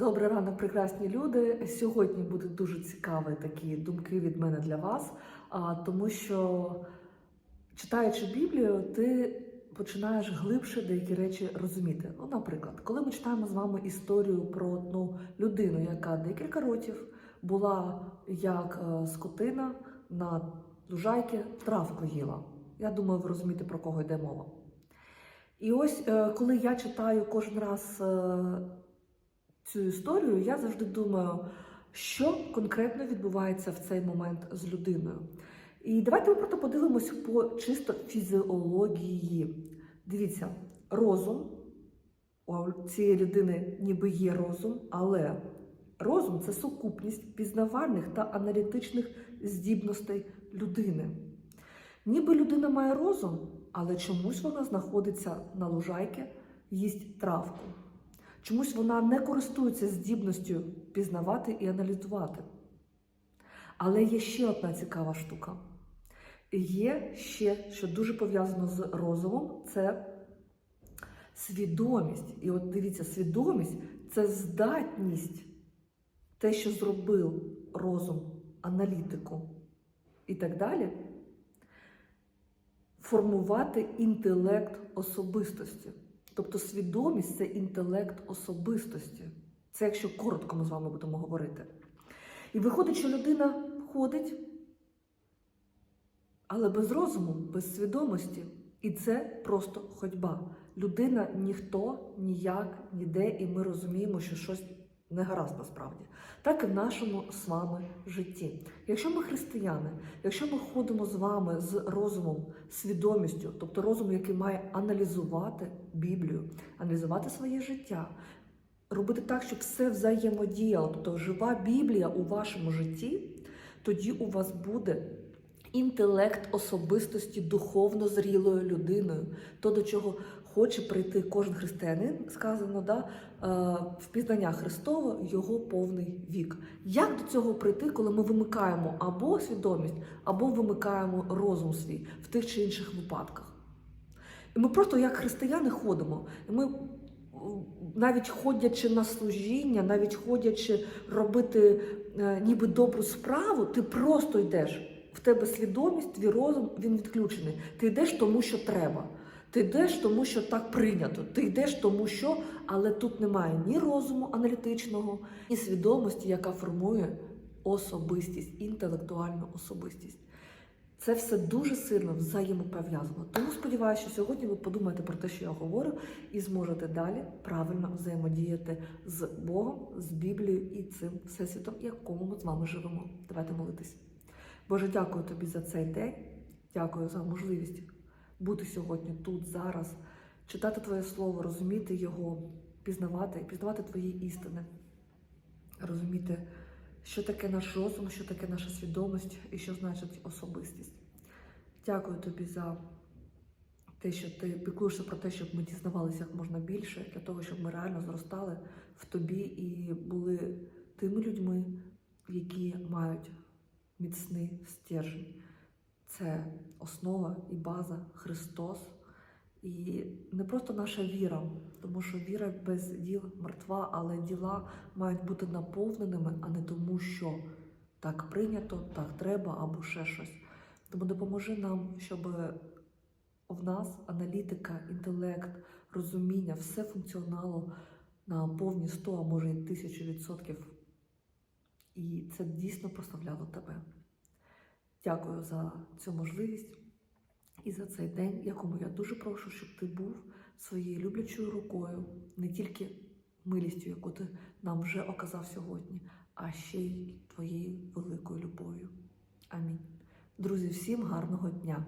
Добрий ранок, прекрасні люди. Сьогодні будуть дуже цікаві такі думки від мене для вас, тому що читаючи Біблію, ти починаєш глибше деякі речі розуміти. Ну, наприклад, коли ми читаємо з вами історію про одну людину, яка декілька років була як е, скотина на лужайки травку їла. Я думаю, ви розумієте, про кого йде мова. І ось е, коли я читаю кожен раз е, цю історію, я завжди думаю, що конкретно відбувається в цей момент з людиною. І давайте ми просто подивимось по чисто фізіології. Дивіться, розум у цієї людини ніби є розум, але розум це сукупність пізнавальних та аналітичних здібностей людини. Ніби людина має розум, але чомусь вона знаходиться на лужайці, їсть травку. Чомусь вона не користується здібністю пізнавати і аналізувати. Але є ще одна цікава штука. Є ще, що дуже пов'язано з розумом, це свідомість. І от дивіться, свідомість це здатність, те, що зробив розум, аналітику і так далі, формувати інтелект особистості. Тобто свідомість це інтелект особистості. Це якщо коротко ми з вами будемо говорити. І виходить, що людина ходить, але без розуму, без свідомості. І це просто ходьба. Людина ніхто, ніяк, ніде, і ми розуміємо, що щось не гаразд насправді. Так і в нашому з вами житті. Якщо ми християни, якщо ми ходимо з вами з розумом, свідомістю, тобто розум, який має аналізувати Біблію, аналізувати своє життя, робити так, щоб все взаємодіяло, тобто жива Біблія у вашому житті, тоді у вас буде інтелект особистості духовно зрілою людиною, то до чого хоче прийти кожен християнин, сказано, да, е, в пізнання Христова його повний вік. Як до цього прийти, коли ми вимикаємо або свідомість, або вимикаємо розум свій в тих чи інших випадках? І ми просто як християни ходимо. І ми навіть ходячи на служіння, навіть ходячи робити е, ніби добру справу, ти просто йдеш. В тебе свідомість, твій розум, він відключений. Ти йдеш тому, що треба. Ти йдеш тому, що так прийнято. Ти йдеш тому, що, але тут немає ні розуму аналітичного, ні свідомості, яка формує особистість, інтелектуальну особистість. Це все дуже сильно взаємопов'язано. Тому сподіваюся, що сьогодні ви подумаєте про те, що я говорю, і зможете далі правильно взаємодіяти з Богом, з Біблією і цим всесвітом, якому ми з вами живемо. Давайте молитись. Боже, дякую тобі за цей день. Дякую за можливість бути сьогодні тут, зараз, читати Твоє Слово, розуміти його, пізнавати, пізнавати Твої істини, розуміти, що таке наш розум, що таке наша свідомість і що значить особистість. Дякую тобі за те, що ти піклуєшся про те, щоб ми дізнавалися як можна більше, для того, щоб ми реально зростали в тобі і були тими людьми, які мають міцний стержень. Це основа і база Христос. І не просто наша віра, тому що віра без діл мертва, але діла мають бути наповненими, а не тому, що так прийнято, так треба або ще щось. Тому допоможи нам, щоб в нас аналітика, інтелект, розуміння, все функціонало на повні 100, а може і тисячу відсотків. І це дійсно прославляло тебе. Дякую за цю можливість і за цей день, якому я дуже прошу, щоб ти був своєю люблячою рукою, не тільки милістю, яку ти нам вже оказав сьогодні, а ще й твоєю великою любов'ю. Амінь. Друзі, всім гарного дня!